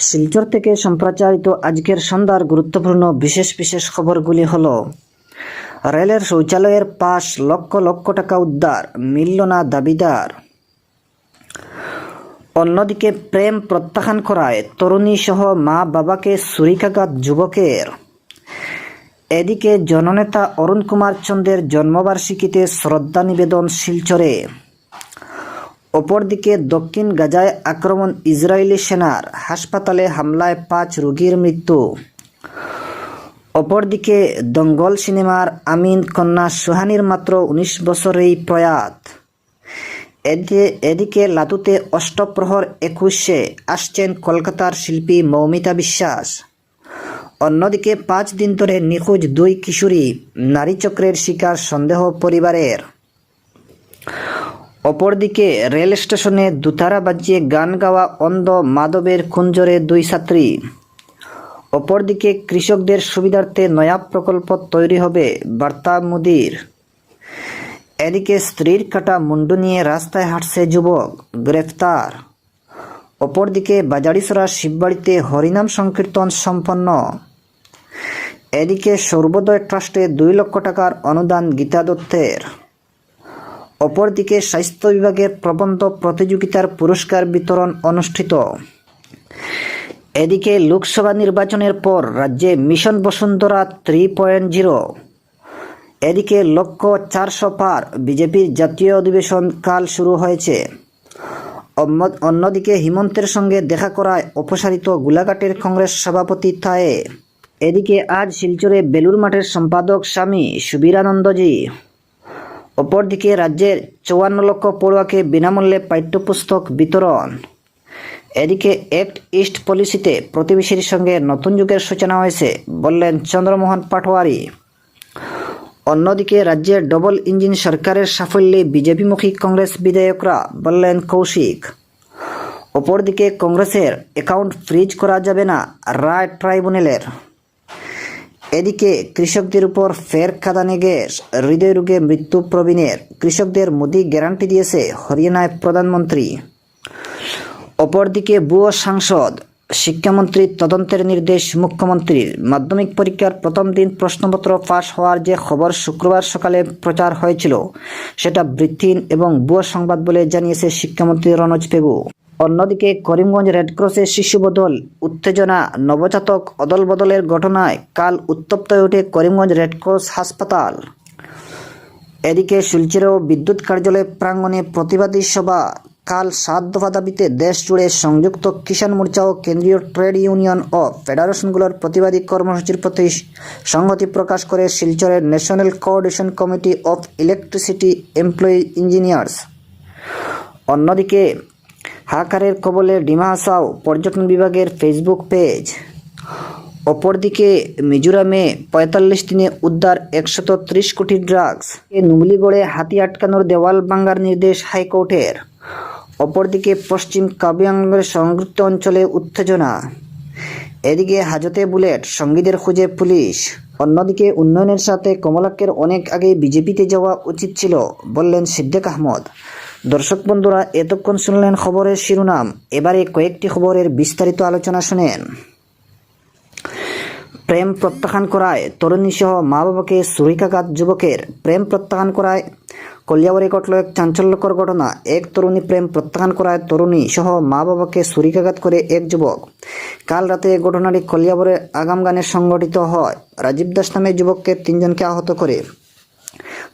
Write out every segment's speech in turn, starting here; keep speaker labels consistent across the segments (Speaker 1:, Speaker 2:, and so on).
Speaker 1: শিলচর থেকে সম্প্রচারিত আজকের সন্ধ্যার গুরুত্বপূর্ণ বিশেষ বিশেষ খবরগুলি হল, রেলের শৌচালয়ের পাশ লক্ষ লক্ষ টাকা উদ্ধার মিলল না দাবিদার। অন্যদিকে প্রেম প্রত্যাখ্যান করায় তরুণী সহ মা বাবাকে ছুরিকাঘাত যুবকের। এদিকে জননেতা অরুণ কুমার চন্দ্রের জন্মবার্ষিকীতে শ্রদ্ধা নিবেদন শিলচরে। অপরদিকে দক্ষিণ গাজায় আক্রমণ ইসরায়েলি সেনার হাসপাতালে হামলায় পাঁচ রোগীর মৃত্যু। অপরদিকে দঙ্গল সিনেমার আমিন কন্যা সুহানির মাত্র উনিশ বছরেই প্রয়াত। এদিকে এদিকে লাতুতে অষ্টপ্রহর একুশে আসছেন কলকাতার শিল্পী মৌমিতা বিশ্বাস। অন্যদিকে পাঁচ দিন ধরে নিখোঁজ দুই কিশোরী নারী চক্রের শিকার সন্দেহ পরিবারের। অপরদিকে রেল স্টেশনে দুতারা বাজিয়ে গান গাওয়া অন্ধ মাধবের কুঞ্জরে দুই ছাত্রী। অপরদিকে কৃষকদের সুবিধার্থে নয়া প্রকল্প তৈরি হবে বার্তা মুদির। এদিকে স্ত্রীর কাটা মুন্ডু নিয়ে রাস্তায় হাঁটছে যুবক, গ্রেফতার। অপরদিকে বাজারিসরা শিববাড়িতে হরিনাম সংকীর্তন সম্পন্ন। এদিকে সর্বোদয় ট্রাস্টে দুই লক্ষ টাকার অনুদান গীতা দত্তের অপরদিকে স্বাস্থ্য বিভাগের প্রবন্ধ প্রতিযোগিতার পুরস্কার বিতরণ অনুষ্ঠিত। এদিকে লোকসভা নির্বাচনের পর রাজ্যে mission Vasundhara three point zero এদিকে লক্ষ্য চারশো পার বিজেপির জাতীয় অধিবেশন কাল শুরু হয়েছে। অন্যদিকে হিমন্তের সঙ্গে দেখা করায় অপসারিত গোলাঘাটের কংগ্রেস সভাপতি থায়ে। এদিকে আজ শিলচরে বেলুর মাঠের সম্পাদক স্বামী সুবীরানন্দজি। অপরদিকে রাজ্যের চৌয়ান্ন লক্ষ পড়ুয়াকে বিনামূল্যে পাঠ্যপুস্তক বিতরণ এদিকে অ্যাক্ট ইস্ট পলিসিতে প্রতিবেশীর সঙ্গে নতুন যুগের সূচনা হয়েছে বললেন চন্দ্রমোহন পাটোয়ারি অন্যদিকে রাজ্যের ডবল ইঞ্জিন সরকারের সাফল্যে বিজেপিমুখী কংগ্রেস বিধায়করা বললেন কৌশিক। অপরদিকে কংগ্রেসের অ্যাকাউন্ট ফ্রিজ করা যাবে না রায় ট্রাইব্যুনালের এদিকে কৃষকদের উপর ফের খাদানে গ্যাস হৃদয় রোগে মৃত্যু প্রবীণের। কৃষকদের মোদি গ্যারান্টি দিয়েছে হরিয়ানায় প্রধানমন্ত্রী। অপরদিকে বুয়ো সাংসদ, শিক্ষামন্ত্রী তদন্তের নির্দেশ মুখ্যমন্ত্রীর। মাধ্যমিক পরীক্ষার প্রথম দিন প্রশ্নপত্র ফাঁস হওয়ার যে খবর শুক্রবার সকালে প্রচার হয়েছিল, সেটা বৃত্তিহীন এবং ভুয়ো সংবাদ বলে জানিয়েছে শিক্ষামন্ত্রী রনোজ পেগু। অন্যদিকে করিমগঞ্জ রেডক্রসের শিশু বদল, উত্তেজনা, নবজাতক অদল বদলের ঘটনায় কাল উত্তপ্ত হয়ে ওঠে করিমগঞ্জ রেডক্রস হাসপাতাল। এদিকে শিলচরেও বিদ্যুৎ কার্যালয় প্রাঙ্গণে প্রতিবাদী সভা, কাল সাত দফা দাবিতে দেশ জুড়ে সংযুক্ত কিষাণ মোর্চা ও কেন্দ্রীয় ট্রেড ইউনিয়ন ও ফেডারেশনগুলোর প্রতিবাদী কর্মসূচির প্রতি সংহতি প্রকাশ করে শিলচরের national coordination committee of electricity employee engineers অন্যদিকে হাকারের কবলে ডিমা হাসাও পর্যটন বিভাগের ফেসবুক পেজ। অপরদিকে, মিজোরামে পঁয়তাল্লিশ দিনে উদ্ধার একশত ত্রিশ কোটি ড্রাগস। নুমলিগড়ে হাতি আটকানোর দেওয়াল ভাঙ্গার নির্দেশ হাইকোর্টের। অপরদিকে, পশ্চিম কাবিয়াঙ্গের সংযুক্ত অঞ্চলে উত্তেজনা। এদিকে, হাজতে বুলেট, সঙ্গীদের খুঁজে পুলিশ। অন্যদিকে, উন্নয়নের সাথে কমলাক্যের অনেক আগে বিজেপিতে যাওয়া উচিত ছিল, বললেন সিদ্দিক আহমদ। দর্শক বন্ধুরা, এতক্ষণ শুনলেন খবরের শিরোনাম। এবারে কয়েকটি খবরের বিস্তারিত আলোচনা শুনেন। প্রেম প্রত্যাখ্যান করায় তরুণী সহ মা বাবাকে ছুরিকাঘাত যুবকের প্রেম প্রত্যাখ্যান করায় কলিয়াবরে ঘটল এক চাঞ্চল্যকর ঘটনা। এক তরুণী প্রেম প্রত্যাখ্যান করায় তরুণী সহ মা বাবাকে ছুরিকাঘাত করে এক যুবক। কাল রাতে এই ঘটনাটি কলিয়াবরে আগামগানে সংঘটিত হয়। রাজীব দাস নামে যুবককে তিনজনকে আহত করে।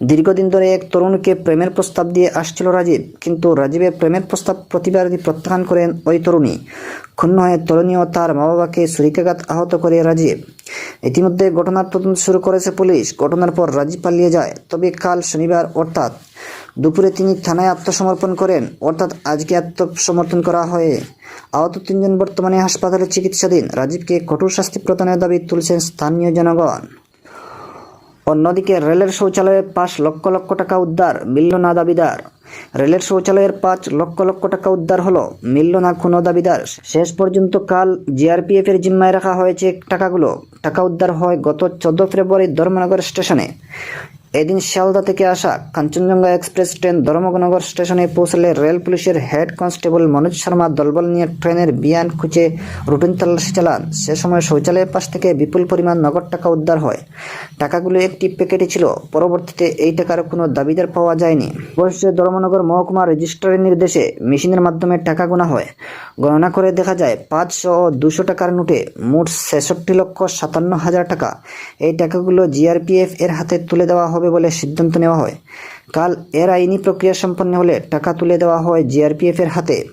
Speaker 1: দীর্ঘদিন ধরে এক তরুণীকে প্রেমের প্রস্তাব দিয়ে আসছিল রাজীব, কিন্তু রাজীবের প্রেমের প্রস্তাব প্রতিবারই প্রত্যাখ্যান করেন ওই তরুণী। ক্ষুণ্ণ হয়ে তরুণী ও তার মা বাবাকে ছুরিকাঘাত আহত করে রাজীব। ইতিমধ্যে ঘটনার তদন্ত শুরু করেছে পুলিশ। ঘটনার পর রাজীব পালিয়ে যায়। তবে কাল শনিবার, অর্থাৎ দুপুরে তিনি থানায় আত্মসমর্পণ করেন। অর্থাৎ আজকে আত্মসমর্পণ করা হয়ে আহত তিনজন বর্তমানে হাসপাতালে চিকিৎসাধীন। রাজীবকে কঠোর শাস্তি প্রদানের দাবি তুলছেন স্থানীয় জনগণ। অন্যদিকে রেলের শৌচালয়ের পাঁচ লক্ষ লক্ষ টাকা উদ্ধার মিলল না দাবিদার। রেলের শৌচালয়ের পাঁচ লক্ষ লক্ষ টাকা উদ্ধার হলো মিলল না দাবিদার। শেষ পর্যন্ত কাল জিআরপিএফ এর জিম্মায় রাখা হয়েছে টাকাগুলো। টাকা উদ্ধার হয় গত চোদ্দ ফেব্রুয়ারি ধর্মনগর স্টেশনে। এদিন শিয়ালদা থেকে আসা কাঞ্চনজঙ্ঘা এক্সপ্রেস ট্রেন ধর্মনগর স্টেশনে পৌঁছলে রেল পুলিশের হেড কনস্টেবল মনোজ শর্মা দলবল নিয়ে ট্রেনের বিয়ান খুঁজে রুটিন তল্লাশি চালান। সে সময় শৌচালয়ের পাশ থেকে বিপুল পরিমাণ নগদ টাকা উদ্ধার হয়। টাকাগুলো একটি প্যাকেটে ছিল। পরবর্তীতে এই টাকার কোনো দাবিদার পাওয়া যায়নি। অবশ্যই ধর্মনগর মহকুমা রেজিস্ট্রারের নির্দেশে মেশিনের মাধ্যমে টাকা গোনা হয়। গণনা করে দেখা যায়, পাঁচশো ও দুশো টাকার নোটে মোট ছেষট্টি লক্ষ সাতান্ন হাজার টাকা। এই টাকাগুলো জিআরপিএফ এর হাতে তুলে দেওয়া হবে। বলে সিদ্ধান্ত নেওয়া হয়। কাল এর আইনি প্রক্রিয়া সম্পন্ন হলে টাকা তুলে দেওয়া হয় জিআরপিএফ এর হাতে।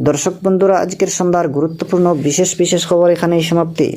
Speaker 1: দর্শক বন্ধুরা, আজকের সন্ধ্যার গুরুত্বপূর্ণ বিশেষ বিশেষ খবর এখানেই সমাপ্তি।